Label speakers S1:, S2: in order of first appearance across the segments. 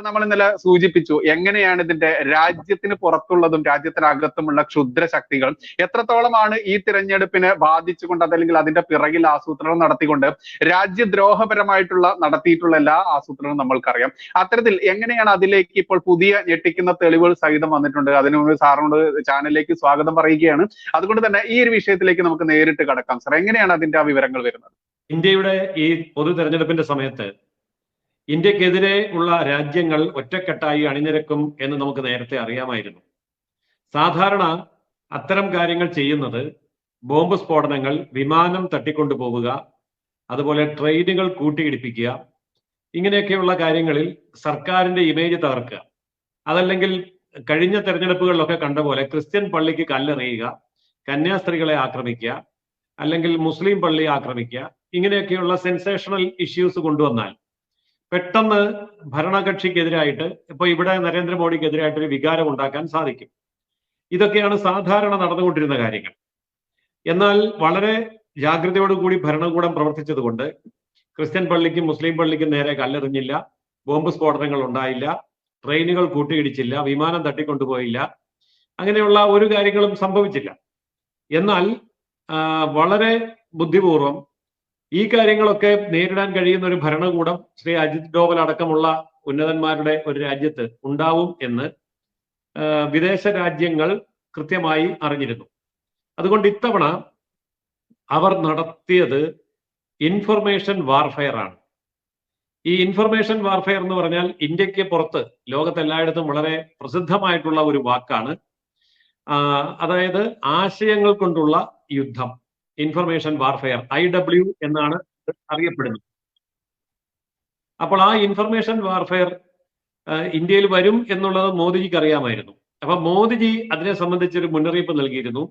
S1: നമ്മൾ ഇന്നലെ സൂചിപ്പിച്ചു. എങ്ങനെയാണ് ഇതിന്റെ രാജ്യത്തിന് പുറത്തുള്ളതും രാജ്യത്തിനകത്തുമുള്ള ക്ഷുദ്ര ശക്തികൾ എത്രത്തോളമാണ് ഈ തിരഞ്ഞെടുപ്പിനെ ബാധിച്ചുകൊണ്ട് അതല്ലെങ്കിൽ അതിന്റെ പിറകിൽ ആസൂത്രണം നടത്തിക്കൊണ്ട് രാജ്യദ്രോഹപരമായിട്ടുള്ള നടത്തിയിട്ടുള്ള എല്ലാ ആസൂത്രണവും നമ്മൾക്കറിയാം. അത്തരത്തിൽ എങ്ങനെയാണ് അതിലേക്ക് ഇപ്പോൾ പുതിയ ഞെട്ടിക്കുന്ന തെളിവുകൾ സഹിതം വന്നിട്ടുണ്ട്? അതിനു മുമ്പ് സാറിനോട് ചാനലിലേക്ക് സ്വാഗതം പറയുകയാണ്. അതുകൊണ്ട് തന്നെ ഈ ഒരു വിഷയത്തിലേക്ക് നമുക്ക് നേരിട്ട് കടക്കാം. സർ എങ്ങനെയാണ് അതിന്റെ ആ വിവരങ്ങൾ വരുന്നത്?
S2: ഇന്ത്യയുടെ ഈ പൊതു തെരഞ്ഞെടുപ്പിന്റെ സമയത്ത് ഇന്ത്യക്കെതിരെ ഉള്ള രാജ്യങ്ങൾ ഒറ്റക്കെട്ടായി അണിനിരക്കും എന്ന് നമുക്ക് നേരത്തെ അറിയാമായിരുന്നു. സാധാരണ അത്തരം കാര്യങ്ങൾ ചെയ്യുന്നത് ബോംബ് സ്ഫോടനങ്ങൾ വിമാനം തട്ടിക്കൊണ്ടുപോവുക അതുപോലെ ട്രെയിനുകൾ കൂട്ടിയിടിപ്പിക്കുക ഇങ്ങനെയൊക്കെയുള്ള കാര്യങ്ങളിൽ സർക്കാരിന്റെ ഇമേജ് തകർക്കുക. അതല്ലെങ്കിൽ കഴിഞ്ഞ തെരഞ്ഞെടുപ്പുകളിലൊക്കെ കണ്ട പോലെ ക്രിസ്ത്യൻ പള്ളിക്ക് കല്ലെറിയുക കന്യാസ്ത്രീകളെ ആക്രമിക്കുക അല്ലെങ്കിൽ മുസ്ലിം പള്ളി ആക്രമിക്കുക ഇങ്ങനെയൊക്കെയുള്ള സെൻസേഷണൽ ഇഷ്യൂസ് കൊണ്ടുവന്നാൽ പെട്ടെന്ന് ഭരണകക്ഷിക്കെതിരായിട്ട് ഇപ്പൊ ഇവിടെ നരേന്ദ്രമോദിക്കെതിരായിട്ട് ഒരു വികാരം ഉണ്ടാക്കാൻ സാധിക്കും. ഇതൊക്കെയാണ് സാധാരണ നടന്നുകൊണ്ടിരുന്ന കാര്യങ്ങൾ. എന്നാൽ വളരെ ജാഗ്രതയോടുകൂടി ഭരണകൂടം പ്രവർത്തിച്ചതുകൊണ്ട് ക്രിസ്ത്യൻ പള്ളിക്കും മുസ്ലിം പള്ളിക്കും നേരെ കല്ലെറിഞ്ഞില്ല ബോംബ് സ്ഫോടനങ്ങൾ ഉണ്ടായില്ല ട്രെയിനുകൾ കൂട്ടിയിടിച്ചില്ല വിമാനം തട്ടിക്കൊണ്ടുപോയില്ല അങ്ങനെയുള്ള ഒരു കാര്യങ്ങളും സംഭവിച്ചില്ല. എന്നാൽ വളരെ ബുദ്ധിപൂർവം ഈ കാര്യങ്ങളൊക്കെ നേരിടാൻ കഴിയുന്ന ഒരു ഭരണകൂടം ശ്രീ അജിത് ഡോവൽ അടക്കമുള്ള ഉന്നതന്മാരുടെ ഒരു രാജ്യത്ത് ഉണ്ടാവും എന്ന് വിദേശ രാജ്യങ്ങൾ കൃത്യമായി അറിഞ്ഞിരുന്നു. അതുകൊണ്ട് ഇത്തവണ അവർ നടത്തിയത് ഇൻഫർമേഷൻ വാർഫെയർ ആണ്. ഈ ഇൻഫർമേഷൻ വാർഫെയർ എന്ന് പറഞ്ഞാൽ ഇന്ത്യയ്ക്ക് പുറത്ത് ലോകത്തെല്ലായിടത്തും വളരെ പ്രസിദ്ധമായിട്ടുള്ള ഒരു വാക്കാണ് അതായത് ആശയങ്ങൾ കൊണ്ടുള്ള യുദ്ധം. ഇൻഫർമേഷൻ വാർഫെയർ ഐ ഡബ്ല്യു എന്നാണ് അറിയപ്പെടുന്നത്. അപ്പോൾ ആ ഇൻഫർമേഷൻ വാർഫെയർ ഇന്ത്യയിൽ വരും എന്നുള്ളത് മോദിജിക്ക് അറിയാമായിരുന്നു. അപ്പൊ മോദിജി അതിനെ സംബന്ധിച്ചൊരു മുന്നറിയിപ്പ് നൽകിയിരുന്നു.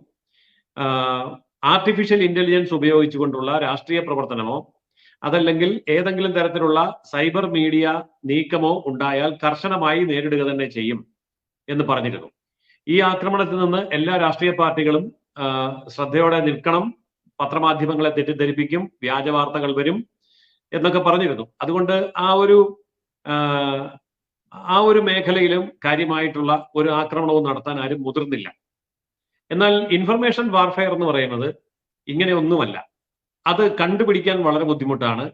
S2: ആർട്ടിഫിഷ്യൽ ഇന്റലിജൻസ് ഉപയോഗിച്ചുകൊണ്ടുള്ള രാഷ്ട്രീയ പ്രവർത്തനമോ അതല്ലെങ്കിൽ ഏതെങ്കിലും തരത്തിലുള്ള സൈബർ മീഡിയ നീക്കമോ ഉണ്ടായാൽ കർശനമായി നേരിടുക തന്നെ ചെയ്യും എന്ന് പറഞ്ഞിരുന്നു. ഈ ആക്രമണത്തിൽ നിന്ന് എല്ലാ രാഷ്ട്രീയ പാർട്ടികളും ശ്രദ്ധയോടെ നിൽക്കണം. പത്രമാധ്യമങ്ങളെ തെറ്റിദ്ധരിപ്പിക്കും വ്യാജ വാർത്തകൾ വരും എന്നൊക്കെ പറഞ്ഞിരുന്നു. അതുകൊണ്ട് ആ ഒരു ആ ഒരു മേഖലയിലും കാര്യമായിട്ടുള്ള ഒരു ആക്രമണവും നടത്താൻ ആരും മുതിർന്നില്ല. എന്നാൽ ഇൻഫർമേഷൻ വാർഫെയർ എന്ന് പറയുന്നത് ഇങ്ങനെയൊന്നുമല്ല അത് കണ്ടുപിടിക്കാൻ വളരെ ബുദ്ധിമുട്ടാണ്.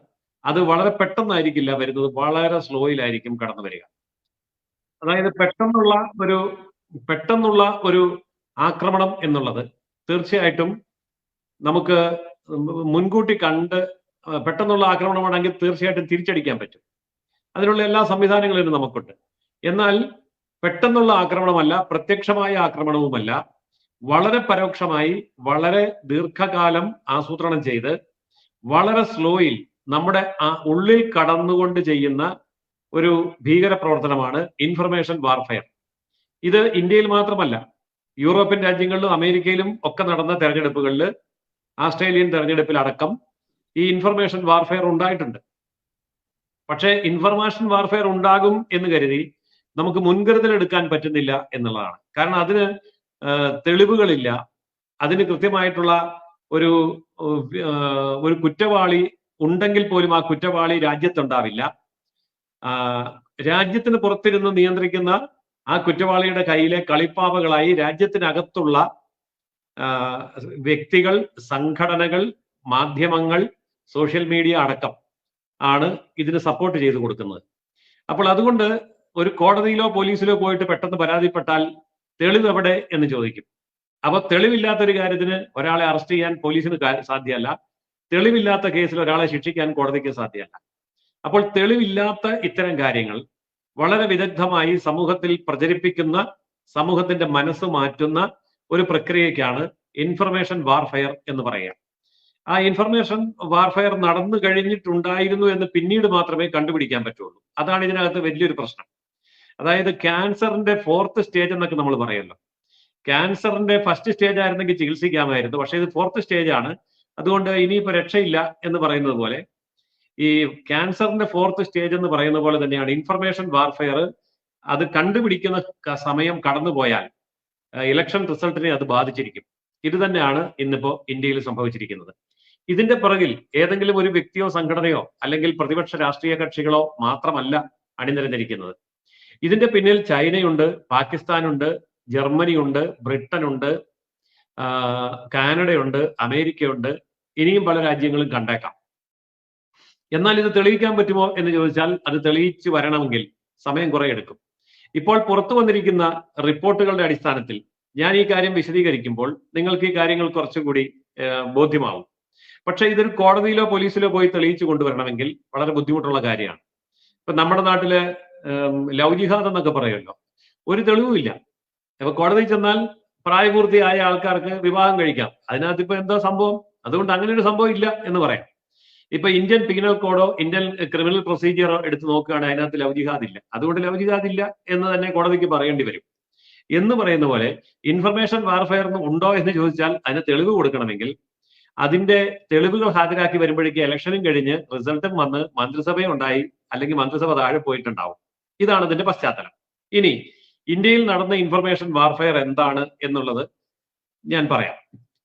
S2: അത് വളരെ പെട്ടെന്നായിരിക്കില്ല വരുന്നത്. വളരെ സ്ലോയിലായിരിക്കും കടന്നു വരിക. അതായത് പെട്ടെന്നുള്ള ഒരു പെട്ടെന്നുള്ള ഒരു ആക്രമണം എന്നുള്ളത് തീർച്ചയായിട്ടും നമുക്ക് മുൻകൂട്ടി കണ്ട് പെട്ടെന്നുള്ള ആക്രമണമാണെങ്കിൽ തീർച്ചയായിട്ടും തിരിച്ചടിക്കാൻ പറ്റും. അതിനുള്ള എല്ലാ സംവിധാനങ്ങളും നമുക്കുണ്ട്. എന്നാൽ പെട്ടെന്നുള്ള ആക്രമണമല്ല പ്രത്യക്ഷമായ ആക്രമണവുമല്ല. വളരെ പരോക്ഷമായി വളരെ ദീർഘകാലം ആസൂത്രണം ചെയ്ത് വളരെ സ്ലോയിൽ നമ്മുടെ ആ ഉള്ളിൽ കടന്നുകൊണ്ട് ചെയ്യുന്ന ഒരു ഭീകര പ്രവർത്തനമാണ് ഇൻഫർമേഷൻ വാർഫെയർ. ഇത് ഇന്ത്യയിൽ മാത്രമല്ല യൂറോപ്യൻ രാജ്യങ്ങളിലും അമേരിക്കയിലും ഒക്കെ നടന്ന തെരഞ്ഞെടുപ്പുകളിൽ ആസ്ട്രേലിയൻ തെരഞ്ഞെടുപ്പിൽ അടക്കം ഈ ഇൻഫർമേഷൻ വാർഫെയർ ഉണ്ടായിട്ടുണ്ട്. പക്ഷേ ഇൻഫർമേഷൻ വാർഫെയർ ഉണ്ടാകും എന്ന് കരുതി നമുക്ക് മുൻകരുതൽ എടുക്കാൻ പറ്റുന്നില്ല എന്നുള്ളതാണ്. കാരണം അതിന് തെളിവുകളില്ല. അതിന് കൃത്യമായിട്ടുള്ള ഒരു ഒരു കുറ്റവാളി ഉണ്ടെങ്കിൽ പോലും ആ കുറ്റവാളി രാജ്യത്തുണ്ടാവില്ല. രാജ്യത്തിന് പുറത്തിരുന്ന് നിയന്ത്രിക്കുന്ന ആ കുറ്റവാളിയുടെ കയ്യിലെ കളിപ്പാവകളായി രാജ്യത്തിനകത്തുള്ള വ്യക്തികൾ സംഘടനകൾ മാധ്യമങ്ങൾ സോഷ്യൽ മീഡിയ അടക്കം ആണ് ഇതിന് സപ്പോർട്ട് ചെയ്തു കൊടുക്കുന്നത്. അപ്പോൾ അതുകൊണ്ട് ഒരു കോടതിയിലോ പോലീസിലോ പോയിട്ട് പെട്ടെന്ന് പരാതിപ്പെട്ടാൽ തെളിവ് എവിടെ എന്ന് ചോദിക്കും. അപ്പൊ തെളിവില്ലാത്ത ഒരു കാര്യത്തിന് ഒരാളെ അറസ്റ്റ് ചെയ്യാൻ പോലീസിന് സാധ്യമല്ല. തെളിവില്ലാത്ത കേസിൽ ഒരാളെ ശിക്ഷിക്കാൻ കോടതിക്ക് സാധ്യമല്ല. അപ്പോൾ തെളിവില്ലാത്ത ഇത്തരം കാര്യങ്ങൾ വളരെ വിദഗ്ധമായി സമൂഹത്തിൽ പ്രചരിപ്പിക്കുന്ന സമൂഹത്തിന്റെ മനസ്സ് മാറ്റുന്ന ഒരു പ്രക്രിയയ്ക്കാണ് ഇൻഫർമേഷൻ വാർഫെയർ എന്ന് പറയുക. ആ ഇൻഫർമേഷൻ വാർഫെയർ നടന്നു കഴിഞ്ഞിട്ടുണ്ടായിരുന്നു എന്ന് പിന്നീട് മാത്രമേ കണ്ടുപിടിക്കാൻ പറ്റുള്ളൂ. അതാണ് ഇതിനകത്ത് വലിയൊരു പ്രശ്നം. അതായത് ക്യാൻസറിന്റെ ഫോർത്ത് സ്റ്റേജ് എന്നൊക്കെ നമ്മൾ പറയല്ലോ ക്യാൻസറിന്റെ ഫസ്റ്റ് സ്റ്റേജ് ആയിരുന്നെങ്കിൽ ചികിത്സിക്കാമായിരുന്നു. പക്ഷേ ഇത് ഫോർത്ത് സ്റ്റേജ് ആണ്. അതുകൊണ്ട് ഇനിയിപ്പോ രക്ഷയില്ല എന്ന് പറയുന്നത് പോലെ ഈ ക്യാൻസറിന്റെ ഫോർത്ത് സ്റ്റേജ് എന്ന് പറയുന്ന പോലെ തന്നെയാണ് ഇൻഫർമേഷൻ വാർഫെയർ അത് കണ്ടുപിടിക്കുന്ന സമയം കടന്നുപോയാൽ ഇലക്ഷൻ റിസൾട്ടിനെ അത് ബാധിച്ചിരിക്കും. ഇത് തന്നെയാണ് ഇന്നിപ്പോ ഇന്ത്യയിൽ സംഭവിച്ചിരിക്കുന്നത്. ഇതിന്റെ പിറകിൽ ഏതെങ്കിലും ഒരു വ്യക്തിയോ സംഘടനയോ അല്ലെങ്കിൽ പ്രതിപക്ഷ രാഷ്ട്രീയ കക്ഷികളോ മാത്രമല്ല അണിനിരന്നിരിക്കുന്നത്. ഇതിന്റെ പിന്നിൽ ചൈനയുണ്ട് പാകിസ്ഥാനുണ്ട് ജർമ്മനിയുണ്ട് ബ്രിട്ടനുണ്ട് കാനഡയുണ്ട് അമേരിക്കയുണ്ട് ഇനിയും പല രാജ്യങ്ങളും കണ്ടേക്കാം. എന്നാൽ ഇത് തെളിയിക്കാൻ പറ്റുമോ എന്ന് ചോദിച്ചാൽ അത് തെളിയിച്ചു വരണമെങ്കിൽ സമയം കുറെ എടുക്കും. ഇപ്പോൾ പുറത്തു വന്നിരിക്കുന്ന റിപ്പോർട്ടുകളുടെ അടിസ്ഥാനത്തിൽ ഞാൻ ഈ കാര്യം വിശദീകരിക്കുമ്പോൾ നിങ്ങൾക്ക് ഈ കാര്യങ്ങൾ കുറച്ചുകൂടി ബോധ്യമാവും. പക്ഷേ ഇതൊരു കോടതിയിലോ പോലീസിലോ പോയി തെളിയിച്ചു കൊണ്ടുവരണമെങ്കിൽ വളരെ ബുദ്ധിമുട്ടുള്ള കാര്യമാണ്. ഇപ്പൊ നമ്മുടെ നാട്ടിൽ ലൗജിഹാദ് എന്നൊക്കെ പറയുമല്ലോ. ഒരു തെളിവുമില്ല അപ്പൊ കോടതി ചെന്നാൽ പ്രായപൂർത്തിയായ ആൾക്കാർക്ക് വിവാഹം കഴിക്കാം. അതിനകത്ത് ഇപ്പൊ എന്താ സംഭവം? അതുകൊണ്ട് അങ്ങനെ ഒരു സംഭവം ഇല്ല എന്ന് പറയാം. ഇപ്പൊ ഇന്ത്യൻ പീനൽ കോഡോ ഇന്ത്യൻ ക്രിമിനൽ പ്രൊസീജിയറോ എടുത്ത് നോക്കുകയാണെങ്കിൽ അതിനകത്ത് ലവ് ഇല്ല. അതുകൊണ്ട് ലവ് ഇല്ല എന്ന് തന്നെ കോടതിക്ക് പറയേണ്ടി വരും. എന്ന് പറയുന്ന പോലെ ഇൻഫർമേഷൻ വാർഫെയർ ഉണ്ടോ എന്ന് ചോദിച്ചാൽ അതിന് തെളിവ് കൊടുക്കണമെങ്കിൽ അതിന്റെ തെളിവുകൾ ഹാജരാക്കി വരുമ്പോഴേക്ക് ഇലക്ഷനും കഴിഞ്ഞ് റിസൾട്ടും വന്ന് മന്ത്രിസഭയും ഉണ്ടായി അല്ലെങ്കിൽ മന്ത്രിസഭ താഴെ പോയിട്ടുണ്ടാവും. ഇതാണ് ഇതിന്റെ പശ്ചാത്തലം. ഇനി ഇന്ത്യയിൽ നടന്ന ഇൻഫർമേഷൻ വാർഫെയർ എന്താണ് എന്നുള്ളത് ഞാൻ പറയാം.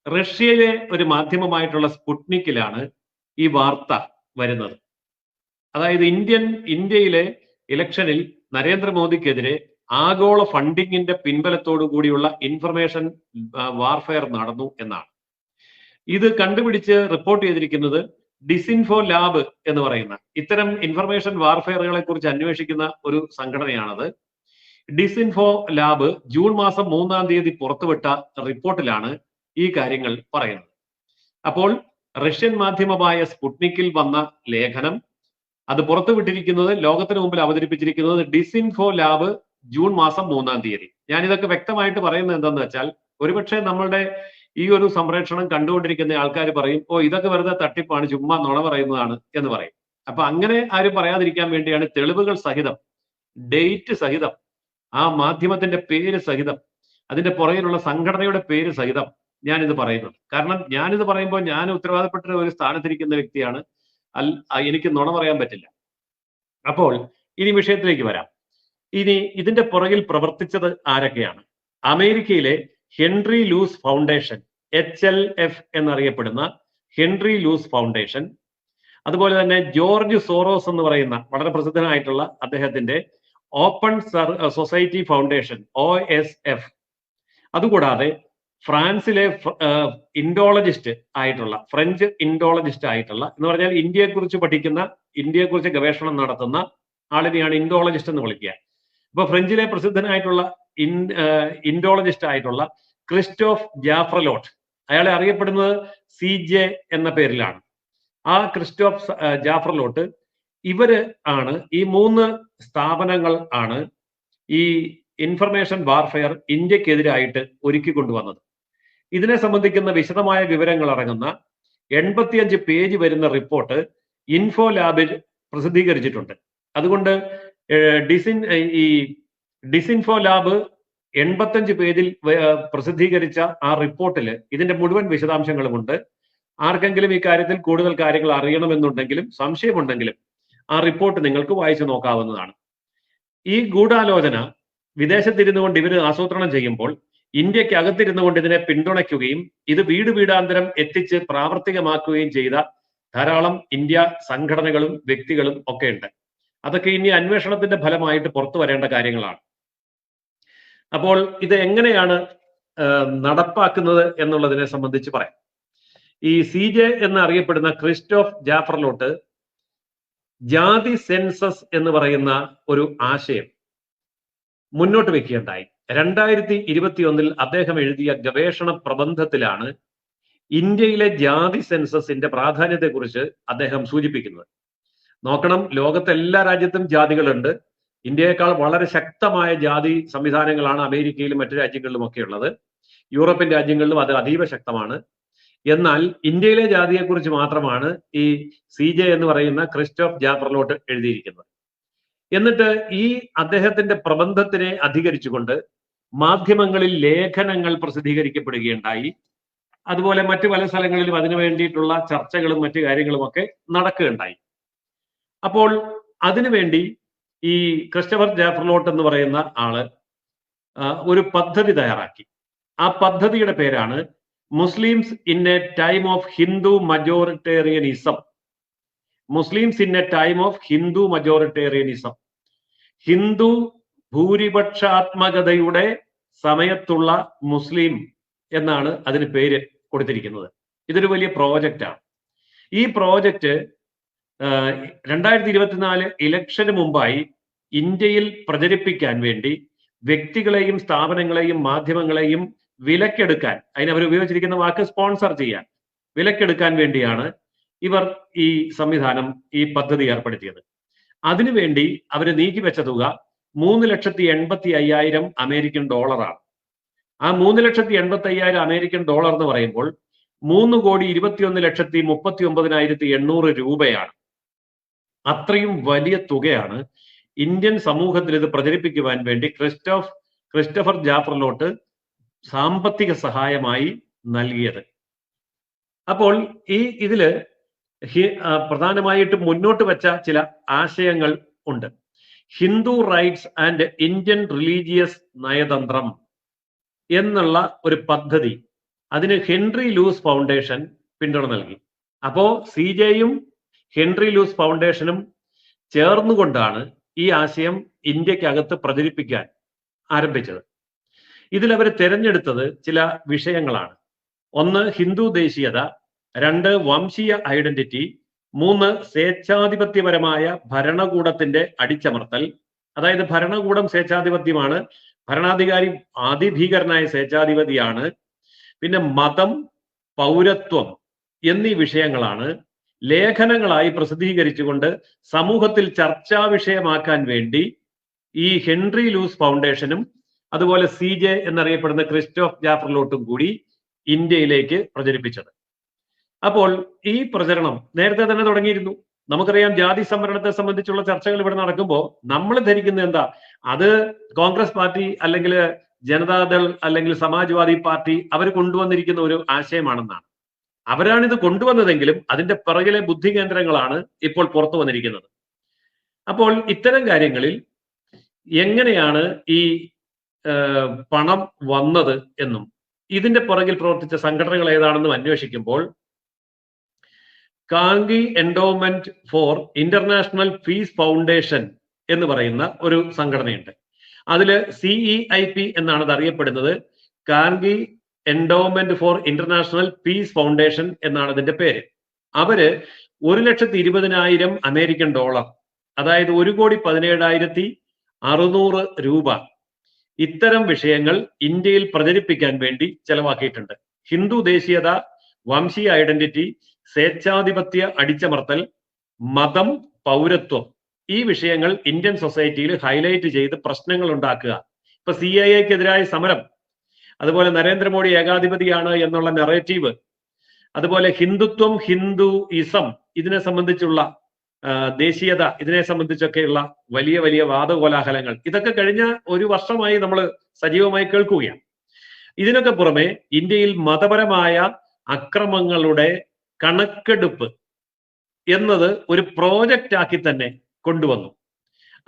S2: റഷ്യയിലെ ഒരു മാധ്യമമായിട്ടുള്ള സ്പുട്നിക്കിലാണ് ഈ വാർത്ത വരുന്നത്. അതായത് ഇന്ത്യൻ ഇന്ത്യയിലെ ഇലക്ഷനിൽ നരേന്ദ്രമോദിക്കെതിരെ ആഗോള ഫണ്ടിങ്ങിന്റെ പിൻബലത്തോടു കൂടിയുള്ള ഇൻഫർമേഷൻ വാർഫെയർ നടന്നു എന്നാണ്. ഇത് കണ്ടുപിടിച്ച് റിപ്പോർട്ട് ചെയ്തിരിക്കുന്നത് ഡിസിൻഫോ ലാബ് എന്ന് പറയുന്ന ഇത്തരം ഇൻഫർമേഷൻ വാർഫെയറുകളെ കുറിച്ച് അന്വേഷിക്കുന്ന ഒരു സംഘടനയാണത്. ഡിസിൻഫോ ലാബ് ജൂൺ മാസം മൂന്നാം തീയതി പുറത്തുവിട്ട റിപ്പോർട്ടിലാണ് ഈ കാര്യങ്ങൾ പറയുന്നത്. അപ്പോൾ റഷ്യൻ മാധ്യമമായ സ്പുട്നിക്കിൽ വന്ന ലേഖനം അത് പുറത്തുവിട്ടിരിക്കുന്നത് ലോകത്തിന് മുമ്പിൽ അവതരിപ്പിച്ചിരിക്കുന്നത് ഡിസിൻഫോ ലാബ് ജൂൺ മാസം മൂന്നാം തീയതി. ഞാൻ ഇതൊക്കെ വ്യക്തമായിട്ട് പറയുന്നത് എന്താന്ന് വെച്ചാൽ ഒരുപക്ഷെ നമ്മളുടെ ഈ ഒരു സംപ്രേഷണം കണ്ടുകൊണ്ടിരിക്കുന്ന ആൾക്കാർ പറയും ഓ ഇതൊക്കെ വെറുതെ തട്ടിപ്പാണ് ചുമ്മാ നുണ പറയുന്നതാണ് എന്ന് പറയും. അപ്പൊ അങ്ങനെ ആരും പറയാതിരിക്കാൻ വേണ്ടിയാണ് തെളിവുകൾ സഹിതം ഡേറ്റ് സഹിതം ആ മാധ്യമത്തിന്റെ പേര് സഹിതം അതിന്റെ പുറകിലുള്ള സംഘടനയുടെ പേര് സഹിതം ഞാനിത് പറയുന്നത് കാരണം ഞാനിത് പറയുമ്പോൾ ഞാൻ ഉത്തരവാദപ്പെട്ട ഒരു സ്ഥാനത്തിരിക്കുന്ന വ്യക്തിയാണ്. അൽ എനിക്ക് നുണ പറയാൻ പറ്റില്ല. അപ്പോൾ ഇനി വിഷയത്തിലേക്ക് വരാം. ഇനി ഇതിന്റെ പുറകിൽ പ്രവർത്തിച്ചത് ആരൊക്കെയാണ്? അമേരിക്കയിലെ Henry Luce Foundation H L F എന്നറിയപ്പെടുന്ന ഹെൻറി ലൂസ് ഫൗണ്ടേഷൻ അതുപോലെ തന്നെ ജോർജ് സോറോസ് എന്ന് പറയുന്ന വളരെ പ്രസിദ്ധനായിട്ടുള്ള അദ്ദേഹത്തിന്റെ Open Society Foundation O S F. അതുകൂടാതെ ഫ്രാൻസിലെ ഇൻഡോളജിസ്റ്റ് ആയിട്ടുള്ള ഫ്രഞ്ച് ഇൻഡോളജിസ്റ്റ് ആയിട്ടുള്ള എന്ന് പറഞ്ഞാൽ ഇന്ത്യയെക്കുറിച്ച് പഠിക്കുന്ന ഇന്ത്യയെക്കുറിച്ച് ഗവേഷണം നടത്തുന്ന ആളിനെയാണ് ഇൻഡോളജിസ്റ്റ് എന്ന് വിളിക്കുക. ഇപ്പൊ ഫ്രഞ്ചിലെ പ്രസിദ്ധനായിട്ടുള്ള ഇൻ ഇൻഡോളജിസ്റ്റ് ആയിട്ടുള്ള ക്രിസ്റ്റോഫ് ജാഫ്രലോട്ട് അയാളെ അറിയപ്പെടുന്നത് സി ജെ എന്ന പേരിലാണ്. ആ ക്രിസ്റ്റോഫ് ജാഫ്രലോട്ട് ഇവർ ആണ് ഈ മൂന്ന് സ്ഥാപനങ്ങൾ ആണ് ഈ ഇൻഫർമേഷൻ വാർഫെയർ ഇന്ത്യക്കെതിരായിട്ട് ഒരുക്കി കൊണ്ടുവന്നത് ഇതിനെ സംബന്ധിക്കുന്ന വിശദമായ വിവരങ്ങൾ അടങ്ങുന്ന എൺപത്തിയഞ്ച് പേജ് വരുന്ന റിപ്പോർട്ട് ഇൻഫോ ലാബിൽ പ്രസിദ്ധീകരിച്ചിട്ടുണ്ട്. അതുകൊണ്ട് ഡിസിൻ ഈ ഡിസിൻഫോ ലാബ് എൺപത്തഞ്ച് പേജിൽ പ്രസിദ്ധീകരിച്ച ആ റിപ്പോർട്ടിൽ ഇതിന്റെ മുഴുവൻ വിശദാംശങ്ങളുമുണ്ട് ആർക്കെങ്കിലും ഈ കാര്യത്തിൽ കൂടുതൽ കാര്യങ്ങൾ അറിയണമെന്നുണ്ടെങ്കിലും സംശയമുണ്ടെങ്കിലും ആ റിപ്പോർട്ട് നിങ്ങൾക്ക് വായിച്ചു നോക്കാവുന്നതാണ്. ഈ ഗൂഢാലോചന വിദേശത്തിരുന്നു കൊണ്ട് ഇവർ ആസൂത്രണം ചെയ്യുമ്പോൾ ഇന്ത്യയ്ക്ക് അകത്തിരുന്നു കൊണ്ട് ഇതിനെ പിന്തുണയ്ക്കുകയും ഇത് വീട് വീടാന്തരം എത്തിച്ച് പ്രാവർത്തികമാക്കുകയും ചെയ്ത ധാരാളം ഇന്ത്യ സംഘടനകളും വ്യക്തികളും ഒക്കെ ഉണ്ട് അതൊക്കെ ഇനി അന്വേഷണത്തിന്റെ ഫലമായിട്ട് പുറത്തു വരേണ്ട കാര്യങ്ങളാണ്. അപ്പോൾ ഇത് എങ്ങനെയാണ് നടപ്പാക്കുന്നത് എന്നുള്ളതിനെ സംബന്ധിച്ച് പറയാം. ഈ സി ജെ എന്നറിയപ്പെടുന്ന ക്രിസ്റ്റോഫ് ജാഫർലോട്ട് ജാതി സെൻസസ് എന്ന് പറയുന്ന ഒരു ആശയം മുന്നോട്ട് വെക്കുകയുണ്ടായി. രണ്ടായിരത്തി ഇരുപത്തിയൊന്നിൽ അദ്ദേഹം എഴുതിയ ഗവേഷണ പ്രബന്ധത്തിലാണ് ഇന്ത്യയിലെ ജാതി സെൻസസിന്റെ പ്രാധാന്യത്തെക്കുറിച്ച് അദ്ദേഹം സൂചിപ്പിക്കുന്നത്. നോക്കണം ലോകത്തെ എല്ലാ രാജ്യത്തും ജാതികളുണ്ട്. ഇന്ത്യയേക്കാൾ വളരെ ശക്തമായ ജാതി സംവിധാനങ്ങളാണ് അമേരിക്കയിലും മറ്റു രാജ്യങ്ങളിലും ഒക്കെ ഉള്ളത്. യൂറോപ്യൻ രാജ്യങ്ങളിലും അത് അതീവ ശക്തമാണ്. എന്നാൽ ഇന്ത്യയിലെ ജാതിയെക്കുറിച്ച് മാത്രമാണ് ഈ സി ജെ എന്ന് പറയുന്ന ക്രിസ്റ്റോഫ് ജാഫർലോട്ട് എഴുതിയിരിക്കുന്നത്. എന്നിട്ട് ഈ അദ്ദേഹത്തിന്റെ പ്രബന്ധത്തിനെ അധികരിച്ചുകൊണ്ട് മാധ്യമങ്ങളിൽ ലേഖനങ്ങൾ പ്രസിദ്ധീകരിക്കപ്പെടുകയുണ്ടായി. അതുപോലെ മറ്റു പല സ്ഥലങ്ങളിലും അതിനു വേണ്ടിയിട്ടുള്ള ചർച്ചകളും മറ്റു കാര്യങ്ങളും ഒക്കെ നടക്കുകയുണ്ടായി. അപ്പോൾ അതിനുവേണ്ടി ഈ ക്രിസ്റ്റഫർ ജാഫർലോട്ട് എന്ന് പറയുന്ന ആൾ ഒരു പദ്ധതി തയ്യാറാക്കി. ആ പദ്ധതിയുടെ പേരാണ് Muslims in a time of Hindu majoritarianism. Muslims in a time of Hindu majoritarianism. Hindu ഭൂരിപക്ഷാത്മകതയുടെ സമയത്തുള്ള മുസ്ലിം എന്നാണ് അതിന് പേര് കൊടുത്തിരിക്കുന്നത്. ഇതൊരു വലിയ പ്രോജക്റ്റാണ് ഈ പ്രോജക്റ്റ് രണ്ടായിരത്തി ഇരുപത്തിനാല് ഇലക്ഷന് മുമ്പായി ഇന്ത്യയിൽ പ്രചരിപ്പിക്കാൻ വേണ്ടി വ്യക്തികളെയും സ്ഥാപനങ്ങളെയും മാധ്യമങ്ങളെയും വിലക്കെടുക്കാൻ അതിനവർ ഉപയോഗിച്ചിരിക്കുന്ന വാക്ക് സ്പോൺസർ ചെയ്യാൻ വിലക്കെടുക്കാൻ വേണ്ടിയാണ് ഇവർ ഈ സംവിധാനം ഈ പദ്ധതി ഏർപ്പെടുത്തിയത്. അതിനുവേണ്ടി അവർ നീക്കിവെച്ച തുക മൂന്ന് ലക്ഷത്തി എൺപത്തി അയ്യായിരം അമേരിക്കൻ ഡോളറാണ്. ആ മൂന്ന് ലക്ഷത്തി എൺപത്തി അയ്യായിരം അമേരിക്കൻ ഡോളർ എന്ന് പറയുമ്പോൾ മൂന്ന് കോടി ഇരുപത്തിയൊന്ന് ലക്ഷത്തി മുപ്പത്തി ഒമ്പതിനായിരത്തി എണ്ണൂറ് രൂപയാണ്. അത്രയും വലിയ തുകയാണ് ഇന്ത്യൻ സമൂഹത്തിൽ ഇത് പ്രചരിപ്പിക്കുവാൻ വേണ്ടി ക്രിസ്റ്റോഫ് ക്രിസ്റ്റഫർ ജാഫറിലോട്ട് സാമ്പത്തിക സഹായമായി നൽകിയത്. അപ്പോൾ ഈ ഇതിൽ പ്രധാനമായിട്ട് മുന്നോട്ട് വെച്ച ചില ആശയങ്ങൾ ഉണ്ട്. Hindu rights and Indian religious നയതന്ത്രം എന്നുള്ള ഒരു പദ്ധതി അതിന് ഹെൻറി ലൂസ് ഫൗണ്ടേഷൻ പിന്തുണ നൽകി. അപ്പോ സി ജെയും ഹെൻറി ലൂസ് ഫൗണ്ടേഷനും ചേർന്നുകൊണ്ടാണ് ഈ ആശയം ഇന്ത്യക്കകത്ത് പ്രചരിപ്പിക്കാൻ ആരംഭിച്ചത്. ഇതിൽ അവർ തിരഞ്ഞെടുത്തത് ചില വിഷയങ്ങളാണ്. ഒന്ന് ഹിന്ദു ദേശീയത രണ്ട് വംശീയ ഐഡന്റിറ്റി മൂന്ന് സ്വേച്ഛാധിപത്യപരമായ ഭരണകൂടത്തിന്റെ അടിച്ചമർത്തൽ. അതായത് ഭരണകൂടം സ്വേച്ഛാധിപത്യമാണ് ഭരണാധികാരി അതിഭീകരനായ സ്വേച്ഛാധിപതിയാണ് പിന്നെ മതം പൗരത്വം എന്നീ വിഷയങ്ങളാണ് ലേഖനങ്ങളായി പ്രസിദ്ധീകരിച്ചുകൊണ്ട് സമൂഹത്തിൽ ചർച്ചാ വിഷയമാക്കാൻ വേണ്ടി ഈ ഹെൻറി ലൂസ് ഫൗണ്ടേഷനും അതുപോലെ സി ജെ എന്നറിയപ്പെടുന്ന ക്രിസ്റ്റോഫ് ജാഫറിലോട്ടും കൂടി ഇന്ത്യയിലേക്ക് പ്രചരിപ്പിച്ചത്. അപ്പോൾ ഈ പ്രചരണം നേരത്തെ തന്നെ തുടങ്ങിയിരുന്നു. നമുക്കറിയാം ജാതി സംവരണത്തെ സംബന്ധിച്ചുള്ള ചർച്ചകൾ ഇവിടെ നടക്കുമ്പോൾ നമ്മൾ ധരിക്കുന്ന എന്താ? അത് കോൺഗ്രസ് പാർട്ടി അല്ലെങ്കിൽ ജനതാദൾ അല്ലെങ്കിൽ സമാജ്വാദി പാർട്ടി അവർ കൊണ്ടുവന്നിരിക്കുന്ന ഒരു ആശയമാണെന്നാണ്. അവരാണ് ഇത് കൊണ്ടുവന്നതെങ്കിലും അതിന്റെ പിറകിലെ ബുദ്ധി കേന്ദ്രങ്ങളാണ് ഇപ്പോൾ പുറത്തു വന്നിരിക്കുന്നത്. അപ്പോൾ ഇത്തരം കാര്യങ്ങളിൽ എങ്ങനെയാണ് ഈ പണം വന്നത് എന്നും ഇതിന്റെ പുറകിൽ പ്രവർത്തിച്ച സംഘടനകൾ ഏതാണെന്നും അന്വേഷിക്കുമ്പോൾ Carnegie Endowment for International Peace Foundation എന്ന് പറയുന്ന ഒരു സംഘടനയുണ്ട്. അതിൽ സിഇ ഐ പി എന്നാണ് അത് അറിയപ്പെടുന്നത് Carnegie Endowment for International Peace Foundation എന്നാണ് അതിന്റെ പേര്. അവർ ഒരു ലക്ഷത്തി ഇരുപതിനായിരം അമേരിക്കൻ ഡോളർ അതായത് ഒരു കോടി പതിനേഴായിരത്തി അറുന്നൂറ് രൂപ ഇത്തരം വിഷയങ്ങൾ ഇന്ത്യയിൽ പ്രചരിപ്പിക്കാൻ വേണ്ടി ചെലവാക്കിയിട്ടുണ്ട്. ഹിന്ദു ദേശീയത വംശീയ ഐഡന്റിറ്റി സ്വേച്ഛാധിപത്യ അടിച്ചമർത്തൽ മതം പൗരത്വം ഈ വിഷയങ്ങൾ ഇന്ത്യൻ സൊസൈറ്റിയിൽ ഹൈലൈറ്റ് ചെയ്ത് പ്രശ്നങ്ങൾ ഉണ്ടാക്കുക. ഇപ്പൊ സി ഐ എക്കെതിരായ സമരം അതുപോലെ നരേന്ദ്രമോദി ഏകാധിപതിയാണ് എന്നുള്ള നെറേറ്റീവ് അതുപോലെ ഹിന്ദുത്വം ഹിന്ദു ഇസം ഇതിനെ സംബന്ധിച്ചുള്ള ദേശീയത ഇതിനെ സംബന്ധിച്ചൊക്കെയുള്ള വലിയ വലിയ വാദകോലാഹലങ്ങൾ ഇതൊക്കെ കഴിഞ്ഞ ഒരു വർഷമായി നമ്മൾ സജീവമായി കേൾക്കുകയാണ്. ഇതിനൊക്കെ പുറമെ ഇന്ത്യയിൽ മതപരമായ അക്രമങ്ങളുടെ കണക്കെടുപ്പ് എന്നത് ഒരു പ്രോജക്റ്റ് ആക്കി തന്നെ കൊണ്ടുവന്നു.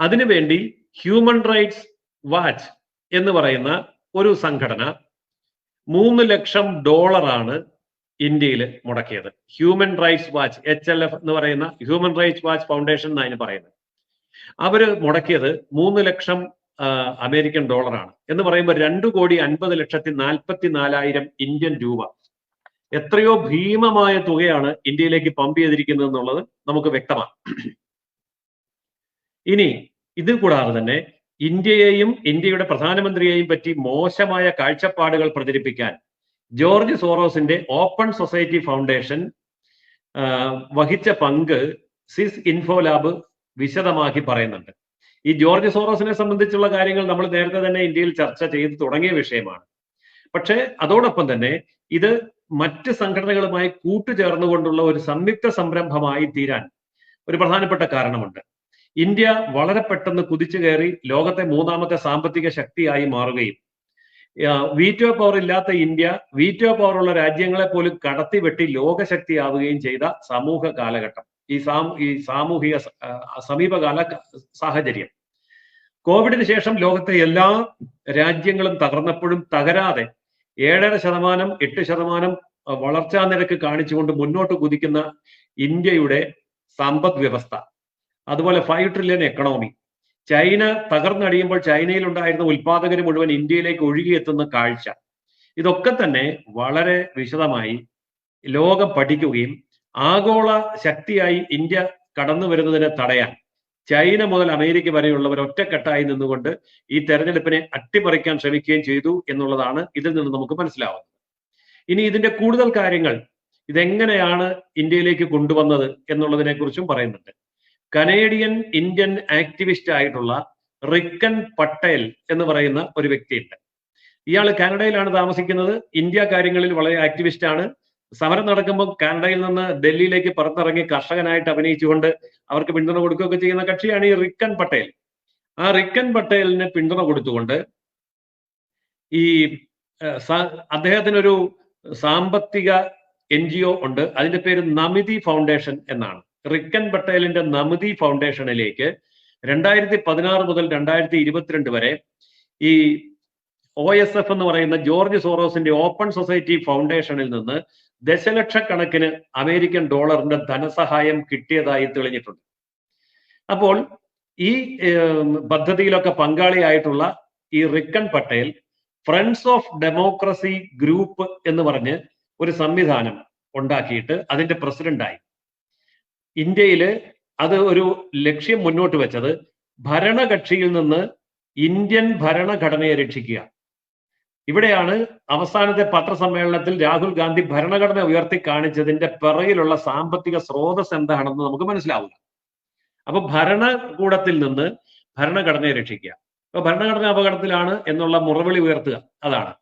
S2: അതിനുവേണ്ടി ഹ്യൂമൻ റൈറ്റ്സ് വാച്ച് എന്ന് പറയുന്ന ഒരു സംഘടന മൂന്ന് ലക്ഷം ഡോളറാണ് ഇന്ത്യയിൽ മുടക്കിയത്. Human Rights Watch H L F എന്ന് പറയുന്ന ഹ്യൂമൻ റൈറ്റ്സ് വാച്ച് ഫൗണ്ടേഷൻ എന്നാണ് പറയുന്നത്. അവർ മുടക്കിയത് മൂന്ന് ലക്ഷം അമേരിക്കൻ ഡോളറാണ് എന്ന് പറയുമ്പോൾ രണ്ടു കോടി അൻപത് ലക്ഷത്തി നാൽപ്പത്തി നാലായിരം ഇന്ത്യൻ രൂപ എത്രയോ ഭീമമായ തുകയാണ് ഇന്ത്യയിലേക്ക് പമ്പ് ചെയ്തിരിക്കുന്നത് എന്നുള്ളത് നമുക്ക് വ്യക്തമാണ്. ഇനി ഇത് കൂടാതെ തന്നെ ഇന്ത്യയെയും ഇന്ത്യയുടെ പ്രധാനമന്ത്രിയെയും പറ്റി മോശമായ കാഴ്ചപ്പാടുകൾ പ്രചരിപ്പിക്കാൻ ജോർജ് സോറോസിന്റെ ഓപ്പൺ സൊസൈറ്റി ഫൗണ്ടേഷൻ വഹിച്ച പങ്ക് സിസ് ഇൻഫോ ലാബ് വിശദമാക്കി പറയുന്നുണ്ട്. ഈ ജോർജ് സോറോസിനെ സംബന്ധിച്ചുള്ള കാര്യങ്ങൾ നമ്മൾ നേരത്തെ തന്നെ ഇന്ത്യയിൽ ചർച്ച ചെയ്ത് തുടങ്ങിയ വിഷയമാണ്. പക്ഷേ അതോടൊപ്പം തന്നെ ഇത് മറ്റ് സംഘടനകളുമായി കൂട്ടുചേർന്നുകൊണ്ടുള്ള ഒരു സംയുക്ത സംരംഭമായി തീരാൻ ഒരു പ്രധാനപ്പെട്ട കാരണമുണ്ട്. ഇന്ത്യ വളരെ പെട്ടെന്ന് കുതിച്ചു കയറി ലോകത്തെ മൂന്നാമത്തെ സാമ്പത്തിക ശക്തിയായി മാറുകയും വീറ്റോ പവർ ഇല്ലാത്ത ഇന്ത്യ വീറ്റോ പവർ ഉള്ള രാജ്യങ്ങളെ പോലും കടത്തി വെട്ടി ലോകശക്തിയാവുകയും ചെയ്ത സമൂഹ കാലഘട്ടം. ഈ സാ ഈ സാമൂഹിക സമീപകാല സാഹചര്യം. കോവിഡിന് ശേഷം ലോകത്തെ എല്ലാ രാജ്യങ്ങളും തകർന്നപ്പോഴും തകരാതെ ഏഴര ശതമാനം എട്ട് ശതമാനം വളർച്ചാ നിരക്ക് കാണിച്ചുകൊണ്ട് മുന്നോട്ട് കുതിക്കുന്ന ഇന്ത്യയുടെ സമ്പദ് വ്യവസ്ഥ. അതുപോലെ ഫൈവ് ട്രില്യൺ എക്കണോമി ചൈന തകർന്നടിയുമ്പോൾ ചൈനയിൽ ഉണ്ടായിരുന്ന ഉൽപാദകർ മുഴുവൻ ഇന്ത്യയിലേക്ക് ഒഴുകിയെത്തുന്ന കാഴ്ച. ഇതൊക്കെ തന്നെ വളരെ വിശദമായി ലോകം പഠിക്കുകയും ആഗോള ശക്തിയായി ഇന്ത്യ കടന്നു വരുന്നതിനെ തടയാൻ ചൈന മുതൽ അമേരിക്ക വരെയുള്ളവർ ഒറ്റക്കെട്ടായി നിന്നുകൊണ്ട് ഈ തെരഞ്ഞെടുപ്പിനെ അട്ടിമറിക്കാൻ ശ്രമിക്കുകയും ചെയ്തു എന്നുള്ളതാണ് ഇതിൽ നിന്ന് നമുക്ക് മനസ്സിലാവുന്നത്. ഇനി ഇതിന്റെ കൂടുതൽ കാര്യങ്ങൾ ഇതെങ്ങനെയാണ് ഇന്ത്യയിലേക്ക് കൊണ്ടുവന്നത് എന്നുള്ളതിനെ കുറിച്ചും പറയുന്നുണ്ട്. കനേഡിയൻ ഇന്ത്യൻ ആക്ടിവിസ്റ്റ് ആയിട്ടുള്ള റിക്കൻ പട്ടേൽ എന്ന് പറയുന്ന ഒരു വ്യക്തിയുണ്ട്. ഇയാൾ കാനഡയിലാണ് താമസിക്കുന്നത്. ഇന്ത്യ കാര്യങ്ങളിൽ വളരെ ആക്ടിവിസ്റ്റ് ആണ് സമരം നടക്കുമ്പോൾ കാനഡയിൽ നിന്ന് ഡൽഹിയിലേക്ക് പുറത്തിറങ്ങി കർഷകനായിട്ട് അഭിനയിച്ചുകൊണ്ട് അവർക്ക് പിന്തുണ കൊടുക്കുകയൊക്കെ ചെയ്യുന്ന കക്ഷിയാണ് ഈ റിക്കൻ പട്ടേൽ. ആ റിക്കൻ പട്ടേലിന് പിന്തുണ കൊടുത്തുകൊണ്ട് ഈ അദ്ദേഹത്തിനൊരു സാമ്പത്തിക എൻ ജി ഒ ഉണ്ട്. അതിന്റെ പേര് നമിതി ഫൗണ്ടേഷൻ എന്നാണ്. റിക്കൻ പട്ടേലിന്റെ നമിതി ഫൗണ്ടേഷനിലേക്ക് രണ്ടായിരത്തി പതിനാറ് മുതൽ രണ്ടായിരത്തി ഇരുപത്തിരണ്ട് വരെ ഈ ഒ എസ് എഫ് എന്ന് പറയുന്ന ജോർജ് സോറോസിന്റെ ഓപ്പൺ സൊസൈറ്റി ഫൗണ്ടേഷനിൽ നിന്ന് ദശലക്ഷക്കണക്കിന് അമേരിക്കൻ ഡോളറിന്റെ ധനസഹായം കിട്ടിയതായി തെളിഞ്ഞിട്ടുണ്ട്. അപ്പോൾ ഈ പദ്ധതിയിലൊക്കെ പങ്കാളിയായിട്ടുള്ള ഈ Ricken Patel friends of democracy group എന്ന് പറഞ്ഞ് ഒരു സംവിധാനം ഉണ്ടാക്കിയിട്ട് അതിന്റെ പ്രസിഡന്റായി. ഇന്ത്യയിൽ അത് ഒരു ലക്ഷ്യം മുന്നോട്ട് വെച്ചത് ഭരണകക്ഷിയിൽ നിന്ന് ഇന്ത്യൻ ഭരണഘടനയെ രക്ഷിക്കുക. ഇവിടെയാണ് അവസാനത്തെ പത്രസമ്മേളനത്തിൽ രാഹുൽ ഗാന്ധി ഭരണഘടന ഉയർത്തി കാണിച്ചതിന്റെ പിറകിലുള്ള സാമ്പത്തിക സ്രോതസ് എന്താണെന്ന് നമുക്ക് മനസ്സിലാവുക. അപ്പൊ ഭരണകൂടത്തിൽ നിന്ന് ഭരണഘടനയെ രക്ഷിക്കുക. അപ്പൊ ഭരണഘടന അപകടത്തിലാണ് എന്നുള്ള മുറവിളി ഉയർത്തുക. അതാണ്.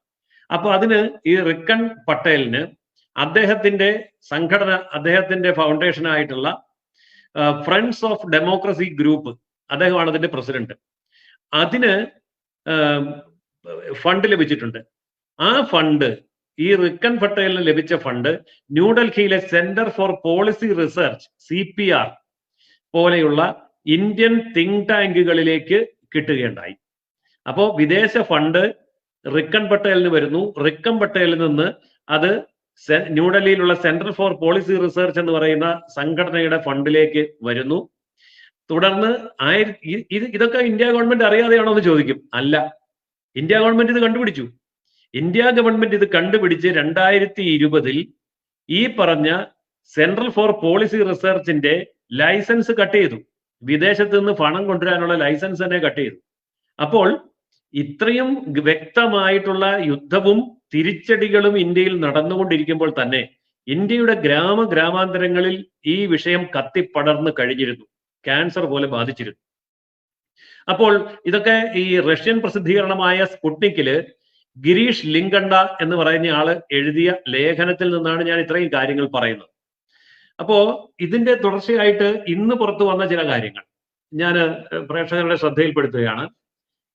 S2: അപ്പൊ അതിന് ഈ റിക്കൺ പട്ടേലിന് അദ്ദേഹത്തിന്റെ സംഘടന അദ്ദേഹത്തിന്റെ ഫൗണ്ടേഷൻ ആയിട്ടുള്ള ഫ്രണ്ട്സ് ഓഫ് ഡെമോക്രസി ഗ്രൂപ്പ് അദ്ദേഹമാണ് അതിന്റെ പ്രസിഡന്റ്. അതിന് ഫണ്ട് ലഭിച്ചിട്ടുണ്ട്. ആ ഫണ്ട് ഈ റിക്കൻ പട്ടേലിന് ലഭിച്ച ഫണ്ട് ന്യൂഡൽഹിയിലെ Centre for Policy Research C P R പോലെയുള്ള ഇന്ത്യൻ തിങ്ക് ടാങ്കുകളിലേക്ക് കിട്ടുകയുണ്ടായി. അപ്പോ വിദേശ ഫണ്ട് റിക്കൻ പട്ടേലിന് വരുന്നു. റിക്കൻ പട്ടേലിൽ നിന്ന് അത് ന്യൂഡൽഹിയിലുള്ള സെന്റർ ഫോർ പോളിസി റിസർച്ച് എന്ന് പറയുന്ന സംഘടനയുടെ ഫണ്ടിലേക്ക് വരുന്നു. തുടർന്ന് ആയിരത്തി ഇതൊക്കെ ഇന്ത്യ ഗവൺമെന്റ് അറിയാതെയാണോ എന്ന് ചോദിക്കും. അല്ല. ഇന്ത്യ ഗവൺമെന്റ് ഇത് കണ്ടുപിടിച്ചു. ഇന്ത്യ ഗവൺമെന്റ് ഇത് കണ്ടുപിടിച്ച് രണ്ടായിരത്തി ഇരുപതിൽ ഈ പറഞ്ഞ സെൻട്രൽ ഫോർ പോളിസി റിസർച്ചിന്റെ ലൈസൻസ് കട്ട് ചെയ്തു. വിദേശത്ത് നിന്ന് പണം കൊണ്ടുവരാനുള്ള ലൈസൻസ് തന്നെ കട്ട് ചെയ്തു. അപ്പോൾ ഇത്രയും വ്യക്തമായിട്ടുള്ള യുദ്ധവും തിരിച്ചടികളും ഇന്ത്യയിൽ നടന്നുകൊണ്ടിരിക്കുമ്പോൾ തന്നെ ഇന്ത്യയുടെ ഗ്രാമ ഗ്രാമാന്തരങ്ങളിൽ ഈ വിഷയം കത്തിപ്പടർന്ന് കഴിഞ്ഞിരുന്നു. ക്യാൻസർ പോലെ ബാധിച്ചിരുന്നു. അപ്പോൾ ഇതൊക്കെ ഈ റഷ്യൻ പ്രസിദ്ധീകരണമായ സ്പുട്നിക്കിൽ ഗിരീഷ് ലിങ്കണ്ട എന്ന് പറയുന്ന ആൾ എഴുതിയ ലേഖനത്തിൽ നിന്നാണ് ഞാൻ ഇത്രയും കാര്യങ്ങൾ പറയുന്നത്. അപ്പോ ഇതിന്റെ തുടർച്ചയായിട്ട് ഇന്ന് പുറത്തു വന്ന ചില കാര്യങ്ങൾ ഞാൻ പ്രേക്ഷകരുടെ ശ്രദ്ധയിൽപ്പെടുത്തുകയാണ്.